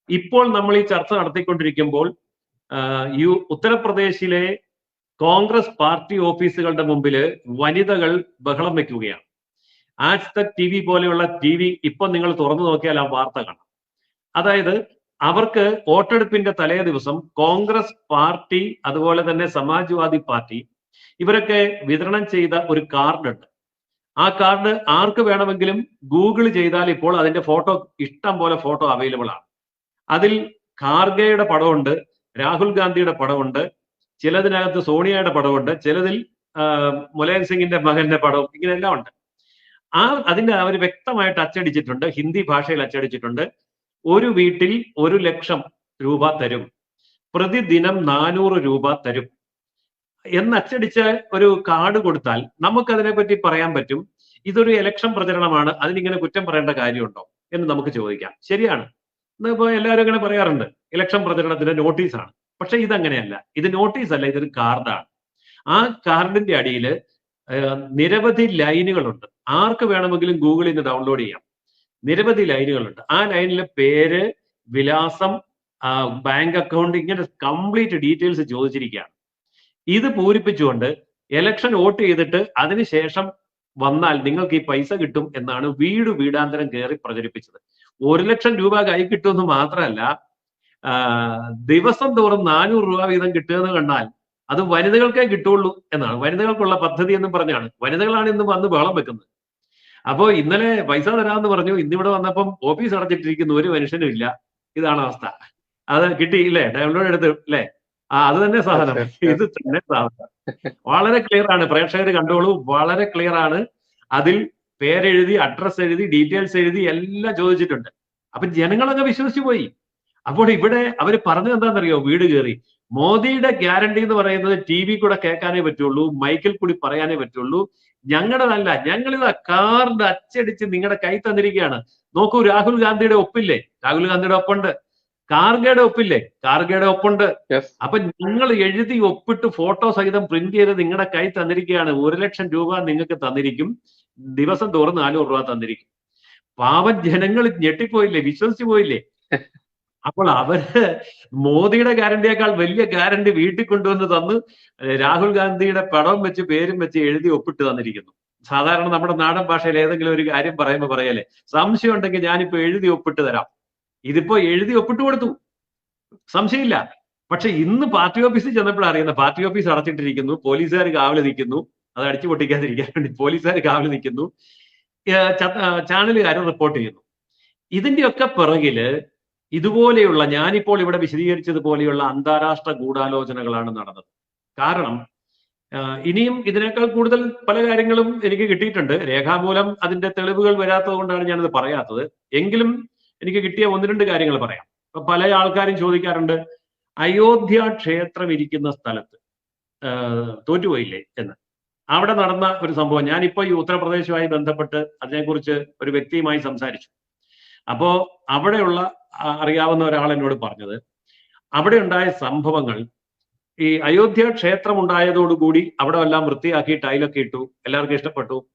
S2: ഇപ്പോൾ നമ്മൾ ഈ ചർച്ച നടത്തിക്കൊണ്ടിരിക്കുമ്പോൾ യു ഉത്തർപ്രദേശിലെ കോൺഗ്രസ് പാർട്ടി ഓഫീസുകളുടെ മുമ്പിൽ വനിതകൾ ബഹളം വെക്കുകയാണ്. ആജ് തക് ടി വി പോലെയുള്ള ടി വി ഇപ്പൊ നിങ്ങൾ തുറന്നു നോക്കിയാൽ ആ വാർത്ത കാണാം. അതായത് അവർക്ക് വോട്ടെടുപ്പിന്റെ തലേ ദിവസം കോൺഗ്രസ് പാർട്ടി അതുപോലെ തന്നെ സമാജ്വാദി പാർട്ടി ഇവരൊക്കെ വിതരണം ചെയ്ത ഒരു കാർഡ് ഉണ്ട്. ആ കാർഡ് ആർക്ക് വേണമെങ്കിലും ഗൂഗിൾ ചെയ്താൽ ഇപ്പോൾ അതിന്റെ ഫോട്ടോ ഇഷ്ടം പോലെ ഫോട്ടോ അവൈലബിൾ ആണ്. അതിൽ ഖാർഗെയുടെ പടമുണ്ട് രാഹുൽ ഗാന്ധിയുടെ പടമുണ്ട് ചിലതിനകത്ത് സോണിയയുടെ പടമുണ്ട് ചിലതിൽ മുലായം സിംഗിന്റെ മകന്റെ പടവും ഇങ്ങനെയെല്ലാം ഉണ്ട്. ആ അതിന്റെ അവർ വ്യക്തമായിട്ട് അച്ചടിച്ചിട്ടുണ്ട് ഹിന്ദി ഭാഷയിൽ അച്ചടിച്ചിട്ടുണ്ട്. ഒരു വീട്ടിൽ ഒരു ലക്ഷം രൂപ തരും. പ്രതിദിനം നാനൂറ് രൂപ തരും. എന്ന് അച്ചടിച്ച ഒരു കാർഡ് കൊടുത്താൽ നമുക്ക് അതിനെപ്പറ്റി പറയാൻ പറ്റും. ഇതൊരു ഇലക്ഷൻ പ്രചരണമാണ് അതിനിങ്ങനെ കുറ്റം പറയേണ്ട കാര്യമുണ്ടോ എന്ന് നമുക്ക് ചോദിക്കാം. ശരിയാണ്. ഇന്നിപ്പോ എല്ലാവരും ഇങ്ങനെ പറയാറുണ്ട്. ഇലക്ഷൻ പ്രചരണത്തിന്റെ നോട്ടീസാണ് പക്ഷെ ഇതങ്ങനെയല്ല. ഇത് നോട്ടീസ് അല്ല ഇതൊരു കാർഡാണ് ആ കാർഡിന്റെ അടിയിൽ നിരവധി ലൈനുകളുണ്ട്. ആർക്ക് വേണമെങ്കിലും ഗൂഗിളിൽ നിന്ന് ഡൗൺലോഡ് ചെയ്യാം. നിരവധി ലൈനുകളുണ്ട്. ആ ലൈനിലെ പേര് വിലാസം ബാങ്ക് അക്കൗണ്ട് ഇങ്ങനെ കംപ്ലീറ്റ് ഡീറ്റെയിൽസ് ചോദിച്ചിരിക്കുകയാണ്. ഇത് പൂരിപ്പിച്ചുകൊണ്ട് ഇലക്ഷൻ വോട്ട് ചെയ്തിട്ട് അതിനുശേഷം വന്നാൽ നിങ്ങൾക്ക് ഈ പൈസ കിട്ടും എന്നാണ് വീട് വീടാന്തരം കയറി പ്രചരിപ്പിച്ചത്. ഒരു ലക്ഷം രൂപ കൈ കിട്ടുമെന്ന് മാത്രമല്ല ദിവസം തോറും നാനൂറ് രൂപ വീതം കിട്ടുമെന്ന് കണ്ടാൽ അത് വനിതകൾക്കേ കിട്ടുള്ളൂ എന്നാണ്. വനിതകൾക്കുള്ള പദ്ധതി എന്നും പറഞ്ഞാണ്. വനിതകളാണ് ഇന്ന് വന്ന് ബഹളം വെക്കുന്നത്. അപ്പോ ഇന്നലെ പൈസ തരാമെന്ന് പറഞ്ഞു. ഇന്നിവിടെ വന്നപ്പം ഓഫീസ് അടച്ചിട്ടിരിക്കുന്ന ഒരു മനുഷ്യനും ഇല്ല. ഇതാണ് അവസ്ഥ. അത് കിട്ടി ഇല്ലേ? ഡൗൺലോഡ് എടുത്ത് അല്ലേ ആ അത് തന്നെ സാധനം. ഇത് തന്നെ സാധനം. വളരെ ക്ലിയർ ആണ്. പ്രേക്ഷകർ കണ്ടോളൂ. വളരെ ക്ലിയർ ആണ്. അതിൽ പേരെഴുതി അഡ്രസ് എഴുതി ഡീറ്റെയിൽസ് എഴുതി എല്ലാം ചോദിച്ചിട്ടുണ്ട്. അപ്പൊ ജനങ്ങളങ്ങ് വിശ്വസിച്ചു പോയി. അപ്പോൾ ഇവിടെ അവർ പറഞ്ഞത് എന്താണെന്നറിയോ? വീട് കയറി. മോദിയുടെ ഗ്യാരണ്ടി എന്ന് പറയുന്നത് ടി വി കൂടെ കേൾക്കാനേ പറ്റുള്ളൂ മൈക്കിൽ കൂടി പറയാനേ പറ്റുള്ളൂ. ഞങ്ങളുടേതല്ല ഞങ്ങളിത് കാർഡ് അച്ചടിച്ച് നിങ്ങളുടെ കൈ തന്നിരിക്കുകയാണ്. നോക്കൂ രാഹുൽ ഗാന്ധിയുടെ ഒപ്പില്ലേ? രാഹുൽ ഗാന്ധിയുടെ ഒപ്പുണ്ട്. കാർഗയുടെ ഒപ്പില്ലേ? കാർഗയുടെ ഒപ്പുണ്ട്. അപ്പൊ ഞങ്ങൾ എഴുതി ഒപ്പിട്ട് ഫോട്ടോ സഹിതം പ്രിന്റ് ചെയ്ത് നിങ്ങളുടെ കൈ തന്നിരിക്കുകയാണ്. ഒരു ലക്ഷം രൂപ നിങ്ങൾക്ക് തന്നിരിക്കും. ദിവസം തോറും നാനൂറ് രൂപ തന്നിരിക്കും. പാവം ജനങ്ങൾ ഞെട്ടിപ്പോയില്ലേ? വിശ്വസിച്ചു പോയില്ലേ? അപ്പോൾ അവർ മോദിയുടെ ഗ്യാരണ്ടിയേക്കാൾ വലിയ ഗ്യാരണ്ടി വീട്ടിൽ കൊണ്ടുവന്ന് തന്ന് രാഹുൽ ഗാന്ധിയുടെ പടവും വെച്ച് പേരും വെച്ച് എഴുതി ഒപ്പിട്ട് തന്നിരിക്കുന്നു. സാധാരണ നമ്മുടെ നാടൻ ഭാഷയിൽ ഏതെങ്കിലും ഒരു കാര്യം പറയുമ്പോൾ പറയല്ലേ സംശയം ഉണ്ടെങ്കിൽ ഞാനിപ്പോ എഴുതി ഒപ്പിട്ട് തരാം. ഇതിപ്പോ എഴുതി ഒപ്പിട്ട് കൊടുത്തു. സംശയമില്ല. പക്ഷെ ഇന്ന് പാർട്ടി ഓഫീസിൽ ചെന്നപ്പോൾ അറിയുന്നത് പാർട്ടി ഓഫീസ് അടച്ചിട്ടിരിക്കുന്നു പോലീസുകാർ കാവൽ നിൽക്കുന്നു. അത് അടിച്ചു പൊട്ടിക്കാതിരിക്കാൻ വേണ്ടി പോലീസുകാർ കാവൽ നിൽക്കുന്നു. ചാനലുകാരും റിപ്പോർട്ട് ചെയ്യുന്നു. ഇതിന്റെയൊക്കെ പിറകിൽ ഇതുപോലെയുള്ള ഞാനിപ്പോൾ ഇവിടെ വിശദീകരിച്ചതുപോലെയുള്ള അന്താരാഷ്ട്ര ഗൂഢാലോചനകളാണ് നടന്നത്. കാരണം ഇനിയും ഇതിനേക്കാൾ കൂടുതൽ പല കാര്യങ്ങളും എനിക്ക് കിട്ടിയിട്ടുണ്ട്. രേഖാമൂലം അതിന്റെ തെളിവുകൾ വരാത്തത് കൊണ്ടാണ് ഞാനത് പറയാത്തത്. എങ്കിലും എനിക്ക് കിട്ടിയ ഒന്ന് രണ്ട് കാര്യങ്ങൾ പറയാം. ഇപ്പൊ പല ആൾക്കാരും ചോദിക്കാറുണ്ട് അയോധ്യ ക്ഷേത്രം ഇരിക്കുന്ന സ്ഥലത്ത് തോറ്റുപോയില്ലേ എന്ന്. അവിടെ നടന്ന ഒരു സംഭവം. ഞാനിപ്പോ ഈ ഉത്തർപ്രദേശുമായി ബന്ധപ്പെട്ട് അതിനെക്കുറിച്ച് ഒരു വ്യക്തിയുമായി സംസാരിച്ചു. അപ്പോ അവിടെയുള്ള അറിയാവുന്ന ഒരാൾ എന്നോട് പറഞ്ഞത് അവിടെ ഉണ്ടായ സംഭവങ്ങൾ ഈ അയോധ്യ ക്ഷേത്രം ഉണ്ടായതോടുകൂടി അവിടെ എല്ലാം വൃത്തിയാക്കി ടൈലൊക്കെ ഇട്ടു എല്ലാവർക്കും ഇഷ്ടപ്പെട്ടു.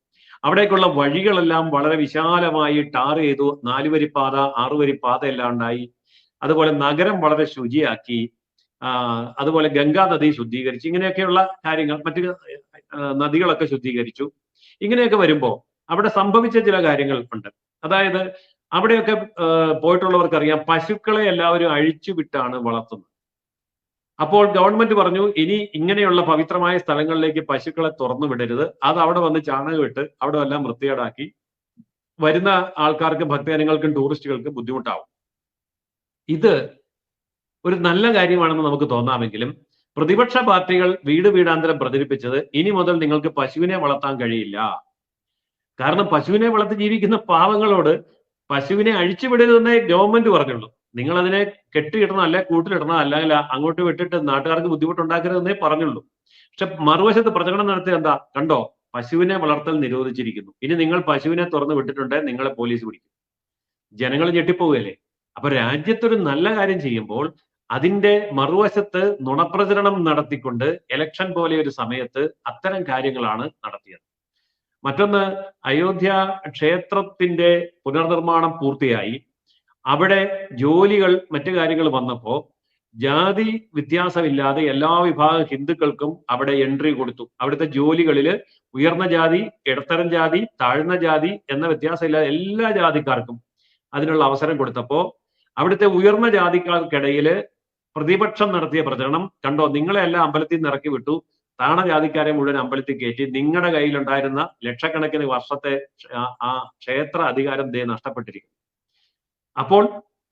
S2: അവിടേക്കുള്ള വഴികളെല്ലാം വളരെ വിശാലമായി ടാർ ചെയ്തു നാലുവരി പാത ആറുവരി പാത എല്ലാം ഉണ്ടായി. അതുപോലെ നഗരം വളരെ ശുചിയാക്കി അതുപോലെ ഗംഗാ നദി ശുദ്ധീകരിച്ചു ഇങ്ങനെയൊക്കെയുള്ള കാര്യങ്ങൾ മറ്റു നദികളൊക്കെ ശുദ്ധീകരിച്ചു. ഇങ്ങനെയൊക്കെ വരുമ്പോ അവിടെ സംഭവിച്ച ചില കാര്യങ്ങൾ ഉണ്ട്. അതായത് അവിടെയൊക്കെ പോയിട്ടുള്ളവർക്ക് പോയിട്ടുള്ളവർക്കറിയാം പശുക്കളെ എല്ലാവരും അഴിച്ചു വിട്ടാണ് വളർത്തുന്നത്. അപ്പോൾ ഗവൺമെന്റ് പറഞ്ഞു ഇനി ഇങ്ങനെയുള്ള പവിത്രമായ സ്ഥലങ്ങളിലേക്ക് പശുക്കളെ തുറന്നു വിടരുത്. അത് അവിടെ വന്ന് ചാണകമിട്ട് അവിടെ എല്ലാം വൃത്തികേടാക്കി വരുന്ന ആൾക്കാർക്കും ഭക്തജനങ്ങൾക്കും ടൂറിസ്റ്റുകൾക്കും ബുദ്ധിമുട്ടാവും. ഇത് ഒരു നല്ല കാര്യമാണെന്ന് നമുക്ക് തോന്നാമെങ്കിലും പ്രതിപക്ഷ പാർട്ടികൾ വീട് വീടാന്തരം പ്രചരിപ്പിച്ചത് ഇനി മുതൽ നിങ്ങൾക്ക് പശുവിനെ വളർത്താൻ കഴിയില്ല. കാരണം പശുവിനെ വളർത്തി ജീവിക്കുന്ന പാവങ്ങളോട് പശുവിനെ അഴിച്ചുവിടരുതെന്നേ ഗവൺമെന്റ് പറഞ്ഞുള്ളൂ. നിങ്ങൾ അതിനെ കെട്ടിയിടണം അല്ലെ കൂട്ടിലിടണം അല്ലെങ്കിൽ അങ്ങോട്ട് വിട്ടിട്ട് നാട്ടുകാർക്ക് ബുദ്ധിമുട്ടുണ്ടാക്കരുതെന്നേ പറഞ്ഞുള്ളൂ. പക്ഷെ മറുവശത്ത് പ്രചരണം നടത്തി എന്താ? കണ്ടോ? പശുവിനെ വളർത്തൽ നിരോധിച്ചിരിക്കുന്നു. ഇനി നിങ്ങൾ പശുവിനെ തുറന്നു വിട്ടിട്ടുണ്ടെങ്കിൽ നിങ്ങളെ പോലീസ് പിടിക്കും. ജനങ്ങൾ ഞെട്ടിപ്പോവുകയല്ലേ? അപ്പൊ രാജ്യത്തൊരു നല്ല കാര്യം ചെയ്യുമ്പോൾ അതിന്റെ മറുവശത്ത് നുണപ്രചരണം നടത്തിക്കൊണ്ട് ഇലക്ഷൻ പോലെ ഒരു സമയത്ത് അത്തരം കാര്യങ്ങളാണ് നടത്തിയത്. മറ്റൊന്ന് അയോധ്യ ക്ഷേത്രത്തിന്റെ പുനർനിർമ്മാണം പൂർത്തിയായി. അവിടെ ജോലികൾ മറ്റു കാര്യങ്ങൾ വന്നപ്പോ ജാതി വ്യത്യാസമില്ലാതെ എല്ലാ വിഭാഗ ഹിന്ദുക്കൾക്കും അവിടെ എൻട്രി കൊടുത്തു. അവിടുത്തെ ജോലികളിൽ ഉയർന്ന ജാതി ഇടത്തരം ജാതി താഴ്ന്ന ജാതി എന്ന വ്യത്യാസമില്ലാതെ എല്ലാ ജാതിക്കാർക്കും അതിനുള്ള അവസരം കൊടുത്തപ്പോ അവിടുത്തെ ഉയർന്ന ജാതിക്കാർക്കിടയിൽ പ്രതിപക്ഷം നടത്തിയ പ്രചരണം കണ്ടോ? നിങ്ങളെ എല്ലാം അമ്പലത്തിൽ നിന്ന് ഇറക്കി വിട്ടു. താണ ജാതിക്കാരെ മുഴുവൻ അമ്പലത്തിൽ കയറ്റി നിങ്ങളുടെ കയ്യിലുണ്ടായിരുന്ന ലക്ഷക്കണക്കിന് വർഷത്തെ ആ- ക്ഷേത്ര അധികാരം ദേ നഷ്ടപ്പെട്ടിരിക്കുന്നു. അപ്പോൾ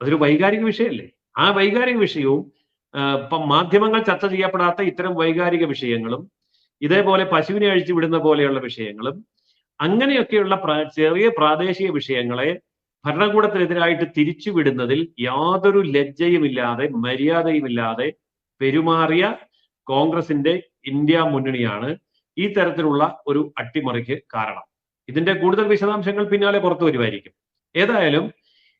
S2: അതൊരു വൈകാരിക വിഷയമല്ലേ ആ വൈകാരിക വിഷയവും ഇപ്പം മാധ്യമങ്ങൾ ചർച്ച ചെയ്യപ്പെടാത്ത ഇത്തരം വൈകാരിക വിഷയങ്ങളും ഇതേപോലെ പശുവിനെ അഴിച്ചു വിടുന്ന പോലെയുള്ള വിഷയങ്ങളും അങ്ങനെയൊക്കെയുള്ള ചെറിയ പ്രാദേശിക വിഷയങ്ങളെ ഭരണകൂടത്തിനെതിരായിട്ട് തിരിച്ചുവിടുന്നതിൽ യാതൊരു ലജ്ജയുമില്ലാതെ മര്യാദയുമില്ലാതെ പെരുമാറിയ കോൺഗ്രസിന്റെ ഇന്ത്യ മുന്നണിയാണ് ഈ തരത്തിലുള്ള ഒരു അട്ടിമറിക്ക് കാരണം. ഇതിന്റെ കൂടുതൽ വിശദാംശങ്ങൾ പിന്നാലെ പുറത്തു വരുമായിരിക്കും. ഏതായാലും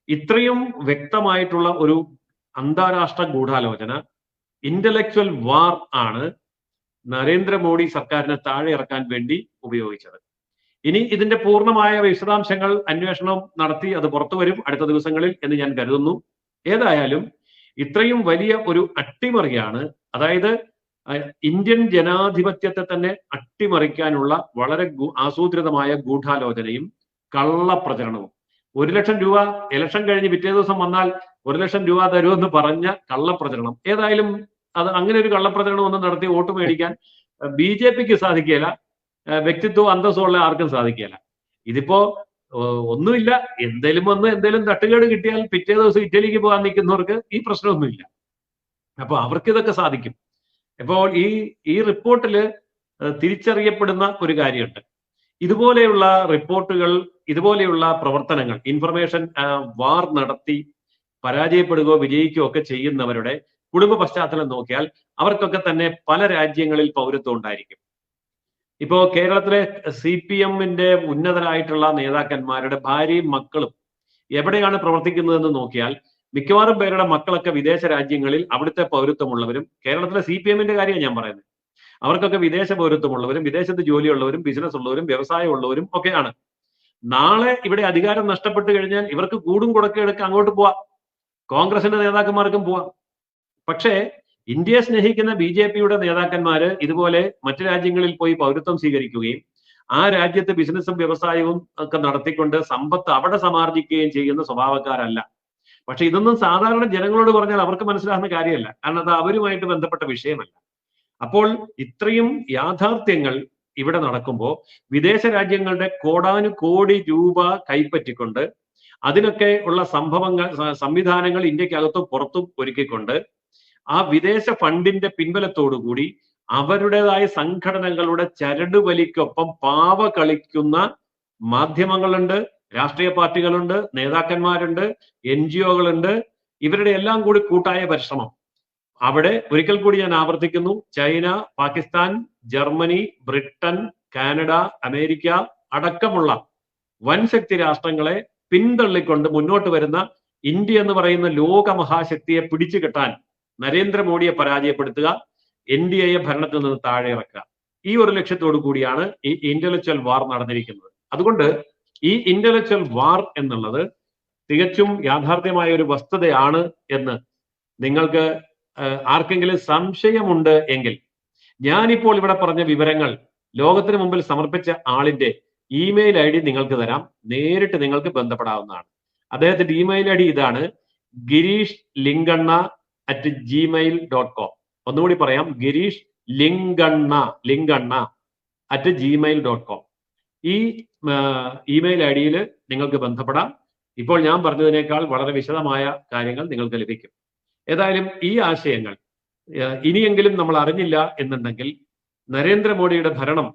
S2: ഇത്രയും വ്യക്തമായിട്ടുള്ള ഒരു അന്താരാഷ്ട്ര ഗൂഢാലോചന ഇന്റലക്ച്വൽ വാർ ആണ് നരേന്ദ്രമോദി സർക്കാരിനെ താഴെ ഇറക്കാൻ വേണ്ടി ഉപയോഗിച്ചത്. ഇനി ഇതിന്റെ പൂർണമായ വിശദാംശങ്ങൾ അന്വേഷണം നടത്തി അത് പുറത്തു വരും അടുത്ത ദിവസങ്ങളിൽ എന്ന് ഞാൻ കരുതുന്നു. ഏതായാലും ഇത്രയും വലിയ ഒരു അട്ടിമറിയാണ് അതായത് ഇന്ത്യൻ ജനാധിപത്യത്തെ തന്നെ അട്ടിമറിക്കാനുള്ള വളരെ ആസൂത്രിതമായ ഗൂഢാലോചനയും കള്ളപ്രചരണവും. ഒരു ലക്ഷം രൂപ ഇലക്ഷൻ കഴിഞ്ഞ് പിറ്റേ ദിവസം വന്നാൽ ഒരു ലക്ഷം രൂപ തരുമെന്ന് പറഞ്ഞ കള്ളപ്രചരണം. ഏതായാലും അത് അങ്ങനെ ഒരു കള്ളപ്രചരണം ഒന്നും നടത്തി വോട്ട് മേടിക്കാൻ ബി ജെ പിക്ക് സാധിക്കുകയില്ല. വ്യക്തിത്വം അന്തസ്സുള്ള ആർക്കും സാധിക്കില്ല ഇതിപ്പോ ഒന്നുമില്ല. എന്തേലും വന്ന് എന്തേലും തട്ടുകേട് കിട്ടിയാൽ പിറ്റേ ദിവസം ഇറ്റലിക്ക് പോകാൻ നിൽക്കുന്നവർക്ക് ഈ പ്രശ്നമൊന്നുമില്ല. അപ്പൊ അവർക്ക് ഇതൊക്കെ സാധിക്കും. അപ്പോൾ ഈ ഈ റിപ്പോർട്ടിൽ തിരിച്ചറിയപ്പെടുന്ന ഒരു കാര്യമുണ്ട്. ഇതുപോലെയുള്ള റിപ്പോർട്ടുകൾ ഇതുപോലെയുള്ള പ്രവർത്തനങ്ങൾ ഇൻഫർമേഷൻ വാർ നടത്തി പരാജയപ്പെടുകയോ വിജയിക്കുകയോ ഒക്കെ ചെയ്യുന്നവരുടെ കുടുംബ പശ്ചാത്തലം നോക്കിയാൽ അവർക്കൊക്കെ തന്നെ പല രാജ്യങ്ങളിൽ പൗരത്വം ഉണ്ടായിരിക്കും. ഇപ്പോ കേരളത്തിലെ സി പി എമ്മിന്റെ ഉന്നതരായിട്ടുള്ള നേതാക്കന്മാരുടെ ഭാര്യയും മക്കളും എവിടെയാണ് പ്രവർത്തിക്കുന്നതെന്ന് നോക്കിയാൽ മിക്കവാറും പേരുടെ മക്കളൊക്കെ വിദേശ രാജ്യങ്ങളിൽ അവിടുത്തെ പൗരത്വമുള്ളവരും കേരളത്തിലെ സി പി എമ്മിന്റെ കാര്യമാണ് ഞാൻ പറയുന്നത്. അവർക്കൊക്കെ വിദേശ പൗരത്വമുള്ളവരും വിദേശത്ത് ജോലിയുള്ളവരും ബിസിനസ് ഉള്ളവരും വ്യവസായം ഉള്ളവരും ഒക്കെയാണ്. നാളെ ഇവിടെ അധികാരം നഷ്ടപ്പെട്ടു കഴിഞ്ഞാൽ ഇവർക്ക് കൂടും കുടക്കെടുക്ക അങ്ങോട്ട് പോവാം. കോൺഗ്രസിന്റെ നേതാക്കന്മാർക്കും പോവാം. പക്ഷേ ഇന്ത്യയെ സ്നേഹിക്കുന്ന ബി ജെ പിയുടെ നേതാക്കന്മാര് ഇതുപോലെ മറ്റു രാജ്യങ്ങളിൽ പോയി പൗരത്വം സ്വീകരിക്കുകയും ആ രാജ്യത്ത് ബിസിനസ്സും വ്യവസായവും ഒക്കെ നടത്തിക്കൊണ്ട് സമ്പത്ത് അവിടെ സമാർജിക്കുകയും ചെയ്യുന്ന സ്വഭാവക്കാരല്ല. പക്ഷെ ഇതൊന്നും സാധാരണ ജനങ്ങളോട് പറഞ്ഞാൽ അവർക്ക് മനസ്സിലാകുന്ന കാര്യമല്ല. കാരണം അത് അവരുമായിട്ട് ബന്ധപ്പെട്ട വിഷയമല്ല. അപ്പോൾ ഇത്രയും യാഥാർത്ഥ്യങ്ങൾ ഇവിടെ നടക്കുമ്പോൾ വിദേശ രാജ്യങ്ങളുടെ കോടാനുകോടി രൂപ കൈപ്പറ്റിക്കൊണ്ട് അതിനൊക്കെ ഉള്ള സംഭവങ്ങൾ സംവിധാനങ്ങൾ ഇന്ത്യക്കകത്തും പുറത്തും ഒരുക്കിക്കൊണ്ട് ആ വിദേശ ഫണ്ടിന്റെ പിൻബലത്തോടുകൂടി അവരുടേതായ സംഘടനകളുടെ ചരടുവലിക്കൊപ്പം പാവ കളിക്കുന്ന മാധ്യമങ്ങളുണ്ട്. രാഷ്ട്രീയ പാർട്ടികളുണ്ട് നേതാക്കന്മാരുണ്ട് എൻ ജി ഒകളുണ്ട്. ഇവരുടെ എല്ലാം കൂടി കൂട്ടായ പരിശ്രമം. അവിടെ ഒരിക്കൽ കൂടി ഞാൻ ആവർത്തിക്കുന്നു. China Pakistan Germany Britain Canada America അടക്കമുള്ള വൻ ശക്തി രാഷ്ട്രങ്ങളെ പിന്തള്ളിക്കൊണ്ട് മുന്നോട്ട് വരുന്ന ഇന്ത്യ എന്ന് പറയുന്ന ലോക മഹാശക്തിയെ പിടിച്ചു കെട്ടാൻ നരേന്ദ്രമോദിയെ പരാജയപ്പെടുത്തുക എൻ ഡി എയെ ഭരണത്തിൽ നിന്ന് താഴെ ഇറക്കുക. ഈ ഒരു ലക്ഷ്യത്തോടു കൂടിയാണ് ഈ ഇന്റലക്ച്വൽ വാർ നടന്നിരിക്കുന്നത്. അതുകൊണ്ട് ഈ ഇന്റലക്ച്വൽ വാർ എന്നുള്ളത് തികച്ചും യാഥാർത്ഥ്യമായ ഒരു വസ്തുതയാണ് എന്ന് നിങ്ങൾക്ക് ആർക്കെങ്കിലും സംശയമുണ്ട് എങ്കിൽ ഞാനിപ്പോൾ ഇവിടെ പറഞ്ഞ വിവരങ്ങൾ ലോകത്തിന് മുമ്പിൽ സമർപ്പിച്ച ആളിന്റെ ഇമെയിൽ ഐ ഡി നിങ്ങൾക്ക് തരാം. നേരിട്ട് നിങ്ങൾക്ക് ബന്ധപ്പെടാവുന്നതാണ്. അദ്ദേഹത്തിന്റെ ഇമെയിൽ ഐ ഡി ഇതാണ് Girish Linkanna at Gmail dot com ഒന്നുകൂടി പറയാം Girish Linkanna Linkanna at Gmail dot com ഈ ഇമെയിൽ ഐ ഡിയിൽ നിങ്ങൾക്ക് ബന്ധപ്പെടാം. ഇപ്പോൾ ഞാൻ പറഞ്ഞതിനേക്കാൾ വളരെ വിശദമായ കാര്യങ്ങൾ നിങ്ങൾക്ക് ലഭിക്കും. ഏതായാലും ഈ ആശയങ്ങൾ ഇനിയെങ്കിലും നമ്മൾ അറിഞ്ഞില്ല എന്നുണ്ടെങ്കിൽ നരേന്ദ്രമോദിയുടെ ഭരണം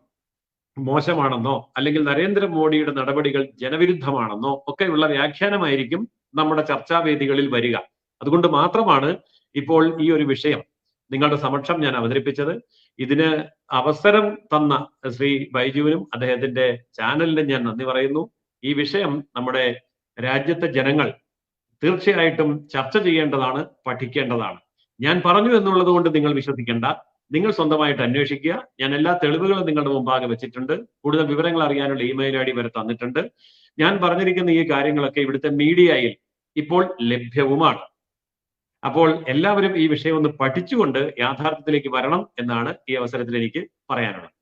S2: മോശമാണെന്നോ അല്ലെങ്കിൽ നരേന്ദ്രമോദിയുടെ നടപടികൾ ജനവിരുദ്ധമാണെന്നോ ഒക്കെയുള്ള വ്യാഖ്യാനമായിരിക്കും നമ്മുടെ ചർച്ചാവേദികളിൽ വരിക. അതുകൊണ്ട് മാത്രമാണ് ഇപ്പോൾ ഈ ഒരു വിഷയം നിങ്ങളുടെ സമക്ഷം ഞാൻ അവതരിപ്പിച്ചത്. ഇതിന് അവസരം തന്ന ശ്രീ ബൈജുവിനും അദ്ദേഹത്തിന്റെ ചാനലിനും ഞാൻ നന്ദി പറയുന്നു. ഈ വിഷയം നമ്മുടെ രാജ്യത്തെ ജനങ്ങൾ തീർച്ചയായിട്ടും ചർച്ച ചെയ്യേണ്ടതാണ് പഠിക്കേണ്ടതാണ്. ഞാൻ പറഞ്ഞു എന്നുള്ളത് കൊണ്ട് നിങ്ങൾ വിശ്വസിക്കേണ്ട. നിങ്ങൾ സ്വന്തമായിട്ട് അന്വേഷിക്കുക. ഞാൻ എല്ലാ തെളിവുകളും നിങ്ങളുടെ മുമ്പാകെ വെച്ചിട്ടുണ്ട്. കൂടുതൽ വിവരങ്ങൾ അറിയാനുള്ള ഇമെയിൽ ഐ ഡി വരെ തന്നിട്ടുണ്ട്. ഞാൻ പറഞ്ഞിരിക്കുന്ന ഈ കാര്യങ്ങളൊക്കെ ഇവിടുത്തെ മീഡിയയിൽ ഇപ്പോൾ ലഭ്യവുമാണ്. അപ്പോൾ എല്ലാവരും ഈ വിഷയം ഒന്ന് പഠിച്ചുകൊണ്ട് യാഥാർത്ഥ്യത്തിലേക്ക് വരണം എന്നാണ് ഈ അവസരത്തിൽ എനിക്ക് പറയാനുള്ളത്.